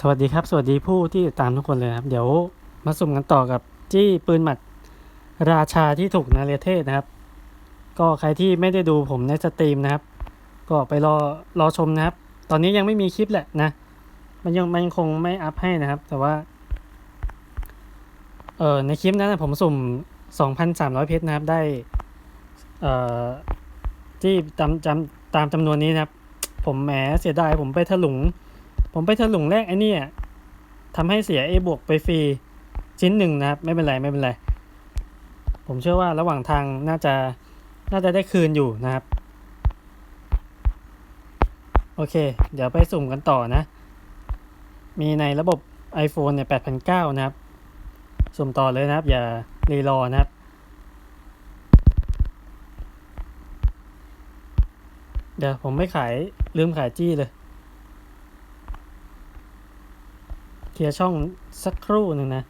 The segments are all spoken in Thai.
สวัสดีครับ สวัสดีผู้ที่ติดตามทุกคนเลยครับ เดี๋ยวมาสุ่มกันต่อกับจี้ปืนหมัดราชาที่ถูกนาเรเทศนะครับ ก็ใครที่ไม่ได้ดูผมในสตรีมนะครับ ก็ไปรอรอชมนะครับ ตอนนี้ยังไม่มีคลิปแหละนะ มันยังมันยังคงไม่อัพให้นะครับ แต่ว่า เออในคลิปนั้นนะผมสุ่ม 2,300 เพชรนะครับ ได้ เอ่อที่ตามจำตามจำนวนนี้นะครับ ผมแหมเสียดายผมไปถลุง ผมไปถลุงแรกไอ้นี่ทำให้เสีย A บวกไปฟรีชิ้นหนึ่งนะครับ ไม่เป็นไรไม่เป็นไร ผมเชื่อว่าระหว่างทางน่าจะน่าจะได้คืนอยู่นะครับ โอเค เดี๋ยวไปสุ่มกันต่อนะ มีในระบบ iPhone เนี่ย8,900นะครับ สุ่มต่อเลยนะครับ อย่ารีรอนะครับเดี๋ยวผมไม่ขายลืมขายจี้เลย เคลียร์ช่องสักครู่หนึ่งนะ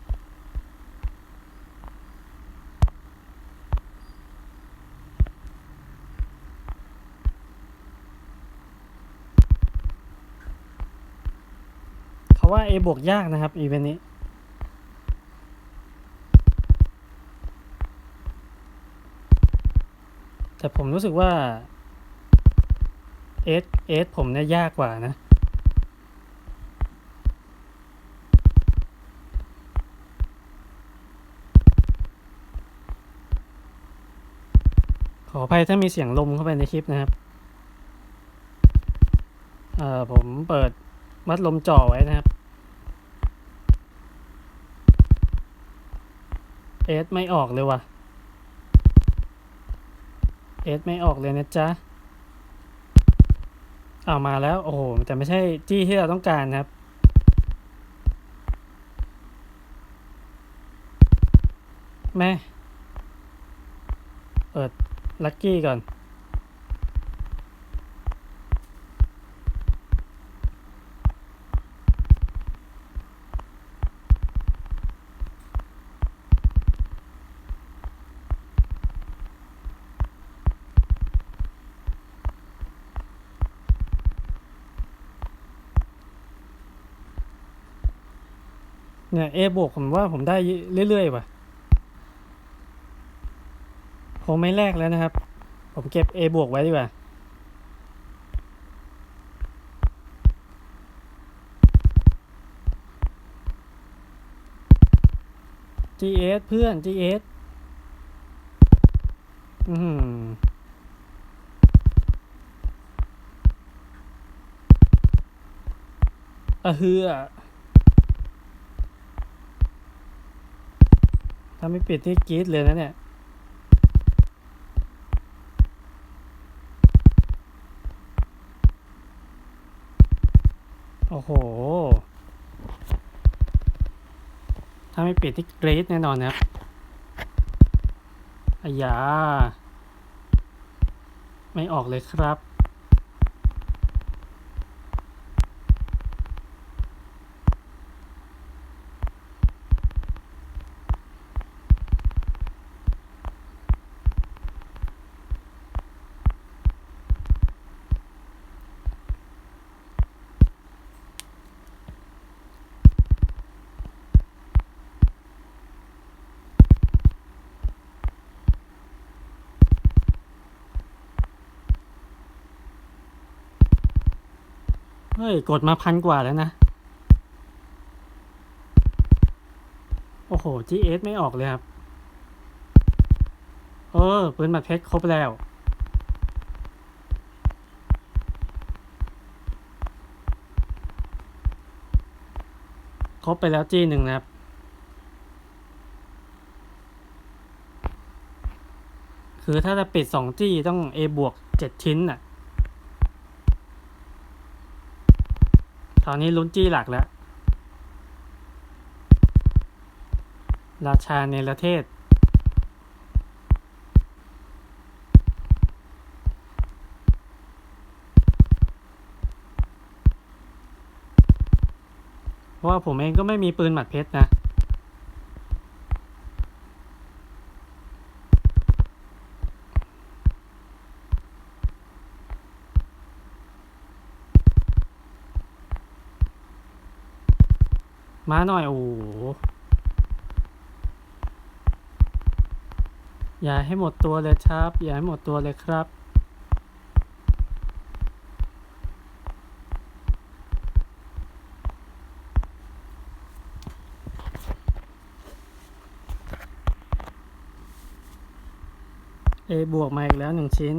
เขาว่า A บวกยากนะครับ อีเวนต์นี้แต่ผมรู้สึกว่าเอสเอสผมเนี่ยยากกว่านะ ขออภัยถ้ามีเสียงลมเข้าไปในคลิปนะครับ เอ่อผมเปิดมัดลมจ่อไว้นะครับ เอสไม่ออกเลยว่ะ เอสไม่ออกเลยนะจ๊ะเอามาแล้ว โอ้โห แต่ไม่ใช่จี้ที่เราต้องการนะครับ แม่ เปิด ลัคกี้ก่อน เนี่ยเอบวกผมว่าผมได้เรื่อยๆว่ะ งไม่แลกแล้วนะครับ ผมเก็บ A บวกไว้ดีกว่า GS เพื่อน GS อือหืออะเฮือถ้าไม่ปิดที่กีดเลยนะเนี่ย อ้โห ถ้าไม่ปิดที่กรีดแน่นอนนะครับอายา ไม่ออกเลยครับ เฮ้ย กดมาพันกว่าแล้วนะ โอ้โห GS ไม่ออกเลยครับ เออปืนหมัดเพชรครบแล้ว ครบไปแล้วจีหนึ่งนะครับคือถ้าจะปิดสองจี้ต้อง A บวกเจ็ดชิ้นน่ะ ตอนนี้ลุ้นจี้หลักแล้ว ราชาเนรเทศ เพราะว่าผมเองก็ไม่มีปืนหมัดเพชรนะ มาหน่อย โอ้โหอย่าให้หมดตัวเลยครับ อย่าให้หมดตัวเลยครับ เอบวกมาอีกแล้วหนึ่งชิ้น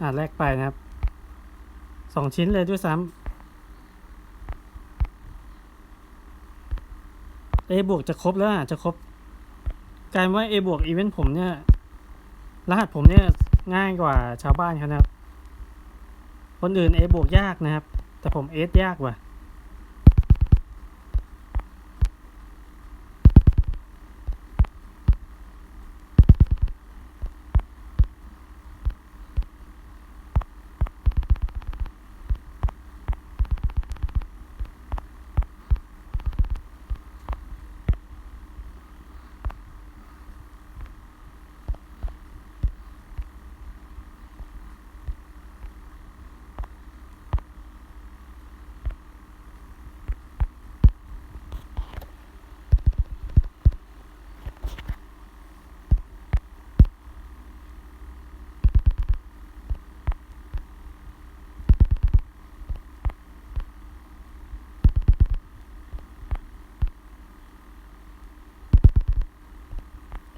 อ่าแลกไปนะครับสองชิ้นเลยด้วยซ้ำ A บวกจะครบแล้วอะจะครบกลายว่า A บวกอีเวนต์ผมเนี่ย รหัสผมเนี่ยง่ายกว่าชาวบ้านเขานะครับ คนอื่น A บวกยากนะครับ แต่ผม S ยากว่ะ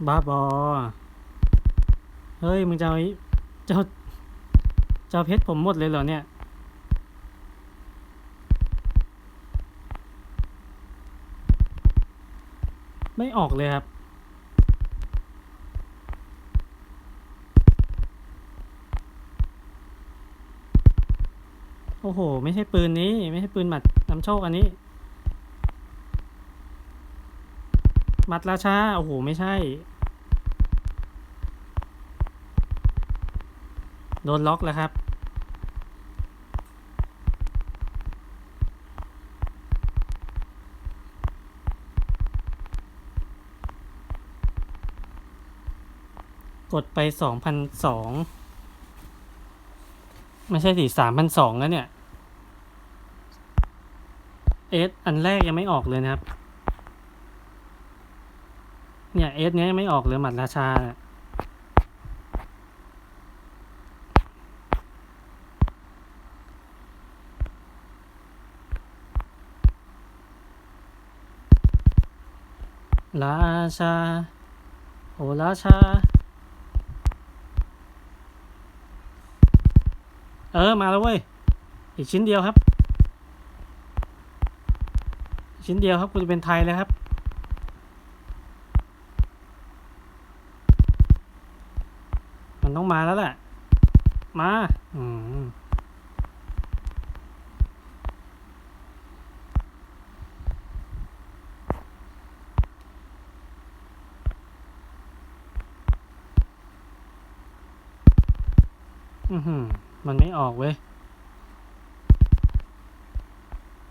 บ้าบอ เฮ้ย มึงจะเอาไอ้เจ้าเจ้าเพชรผมหมดเลยเหรอเนี่ย ไม่ออกเลยครับ โอ้โห ไม่ใช่ปืนนี้ ไม่ใช่ปืนหมัดนำโชคอันนี้หมัดราชา โอ้โห ไม่ใช่ โดนล็อกแล้วครับ กดไปสองพันสองไม่ใช่สิสามพันสองแล้วเนี่ยเอสอันแรกยังไม่ออกเลยนะครับ เนี่ยเอสเนี้ยยังไม่ออกเลยหมัดราชาน่ะ ราชา โอราชา เออ มาแล้วเว้ย อีกชิ้นเดียวครับ ชิ้นเดียวครับกูจะเป็นไทยแล้วครับ มันต้องมาแล้วแหละ มา อืม อือหือ มันไม่ออกเว้ย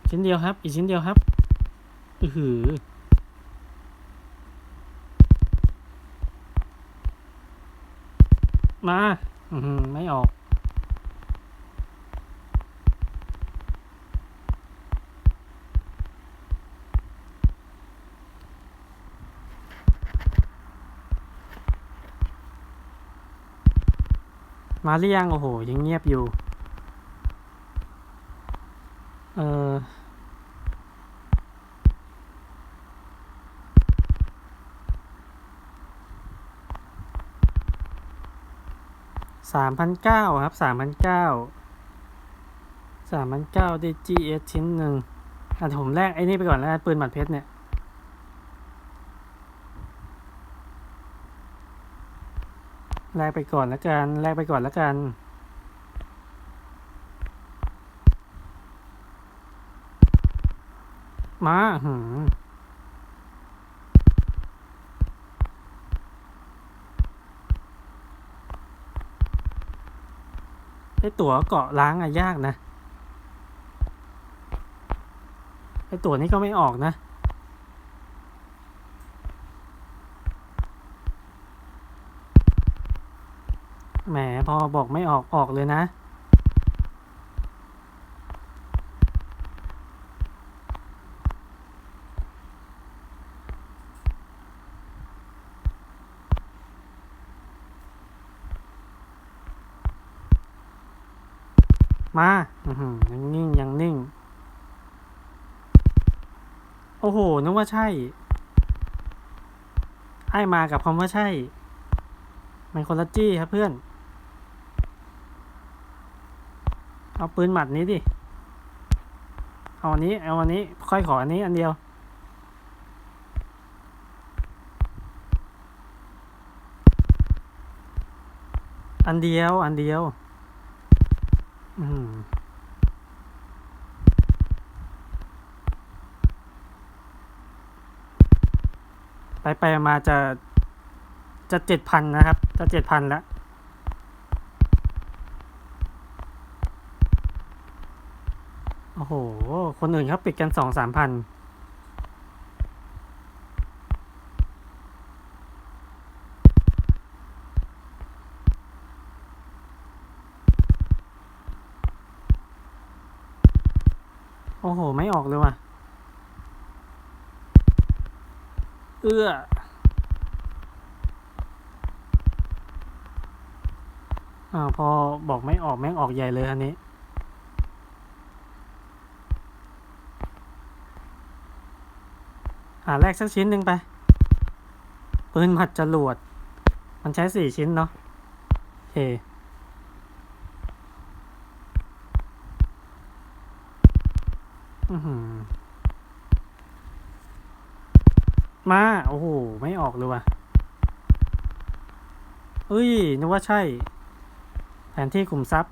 ชิ้นเดียวครับ อีกชิ้นเดียวครับ อือหือ มา อือหือ ไม่ออก มาหรือยังโอ้โห ยังเงียบอยู่ เออสามพันเก้าครับสามพันเก้าสามพันเก้าได้ GS ชิ้นหนึ่งอะผมแลกไอ้นี่ไปก่อนแล้วปืนหมัดเพชรเนี่ย แลกไปก่อนล้วกันแลกไปก่อนล้วกันมาหืมไอตั๋วเกาะล้างอะยากนะ ไอตั๋วนี้ก็ไม่ออกนะ แหมพอบอกไม่ออกออกเลยนะ มายังนิ่ง ยังนิ่ง โอ้โห นึกว่าใช่ ไอ้มากับคำว่าใช่ มันคนละจี้ครับเพื่อน เอาปืนหมัดนี้ดิ เอาอันนี้ เอาอันนี้ ค่อยขออันนี้อันเดียว อันเดียว อันเดียว อืมไปไปมาจะจะเจ็ดพันนะครับ จะเจ็ดพันแล้ว อ้โห คนอื่นเขาปิดกันสองสามพัน โอ้โห ไม่ออกเลยว่ะ เอื้ออ่าพอบอกไม่ออกแม่งออกใหญ่เลยอันนี้ หาแรกสักชิ้นหนึ่งไป ปืนหมัดจรวด มันใช้สี่ชิ้นเนาะโอเคมา โอ้โห ไม่ออกเลยว่ะเอ้ยนึกว่าใช่ แผนที่ขุมทรัพย์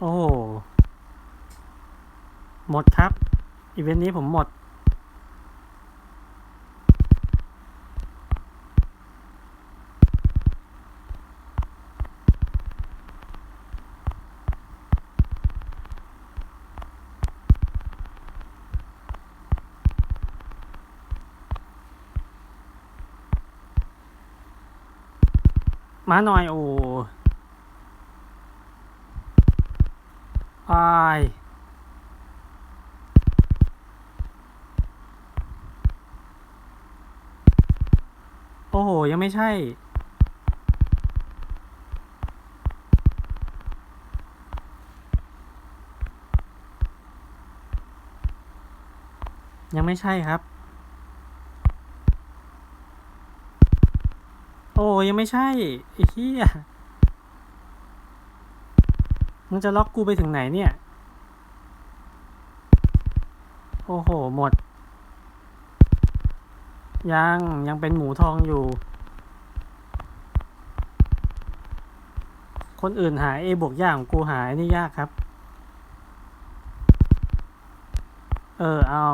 โอ้โห หมดครับ อีเวนต์นี้ผมหมด มาหน่อย โอ้อาย โอ้โห ยังไม่ใช่ ยังไม่ใช่ครับ โอ้ยังไม่ใช่ไอ้เหี้ยมึงจะล็อกกูไปถึงไหนเนี่ย โอ้โห หมด ยังยังเป็นหมูทองอยู่ คนอื่นหา A บวกยากของกูหาไอ้นี่ยากครับ เออ เอา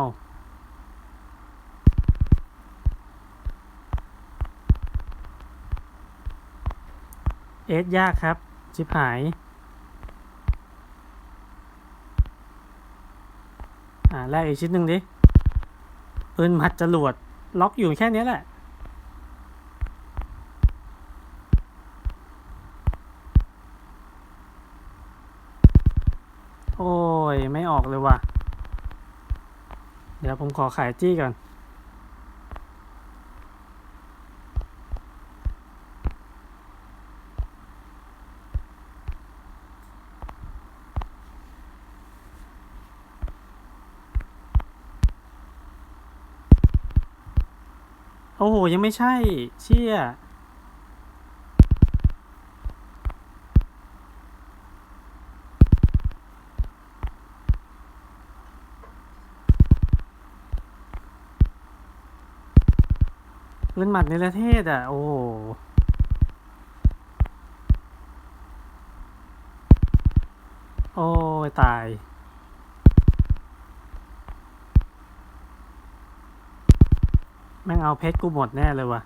เอสยากครับ ชิบหาย อ่าแลกอีกชิ้นหนึ่งดิปืนมัดจรวด ล็อกอยู่แค่นี้แหละ โอ้ย ไม่ออกเลยว่ะ เดี๋ยวผมขอขายจี้ก่อน อ้โห ยังไม่ใช่ เชี่ยเปืนหมัดในประเทศอะ โอ้โอ้ตาย แม่งเอาเพชรกูหมดแน่เลยว่ะ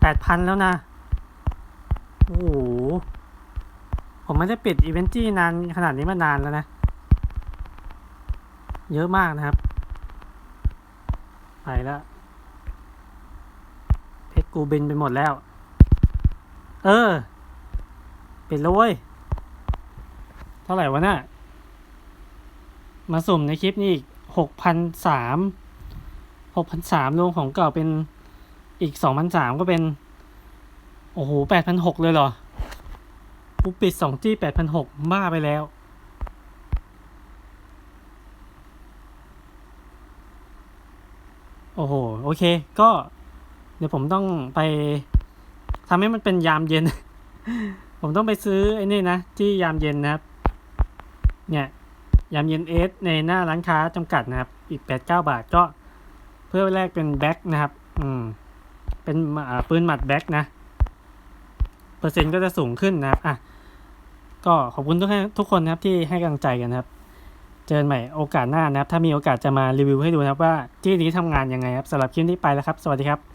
แปดพันแล้วนะ โอ้โหโห ผมไม่ได้ปิดอีเวนต์จี้นานขนาดนี้มานานแล้วนะ เยอะมากนะครับ ไปแล้ว เพชรกูบินไปหมดแล้ว เออ ปิดแล้วเว้ย เท่าไหร่วะน่ะ มาสุ่มในคลิปนี้อีกหกพันสามหกพันสามรวมของเก่าเป็นอีกสองพันสามก็เป็น โอ้โหแปดพันหกเลยเหรอกูปิดสองจี้แปดพันหกบ้าไปแล้ว โอ้โห โอเค ก็เดี๋ยวผมต้องไป ทำให้มันเป็นยามเย็น ผมต้องไปซื้อไอ้นี่นะ ที่ยามเย็นนะครับ เนี่ยยามเย็นเอสในหน้าร้านค้าจำกัดนะครับ อีกแปดเก้าบาทก็เพื่อแลกเป็นแบ็คนะครับ อืม เป็นปืนหมัดแบ็คนะ เปอร์เซ็นต์ก็จะสูงขึ้นนะครับ อะ ก็ขอบคุณทุกทุกคนนะครับที่ให้กำลังใจกันนะครับ เจอกันใหม่โอกาสหน้านะครับ ถ้ามีโอกาสจะมารีวิวให้ดูนะครับว่าที่นี้ทำงานยังไงครับสำหรับคลิปนี้ไปแล้วครับ สวัสดีครับ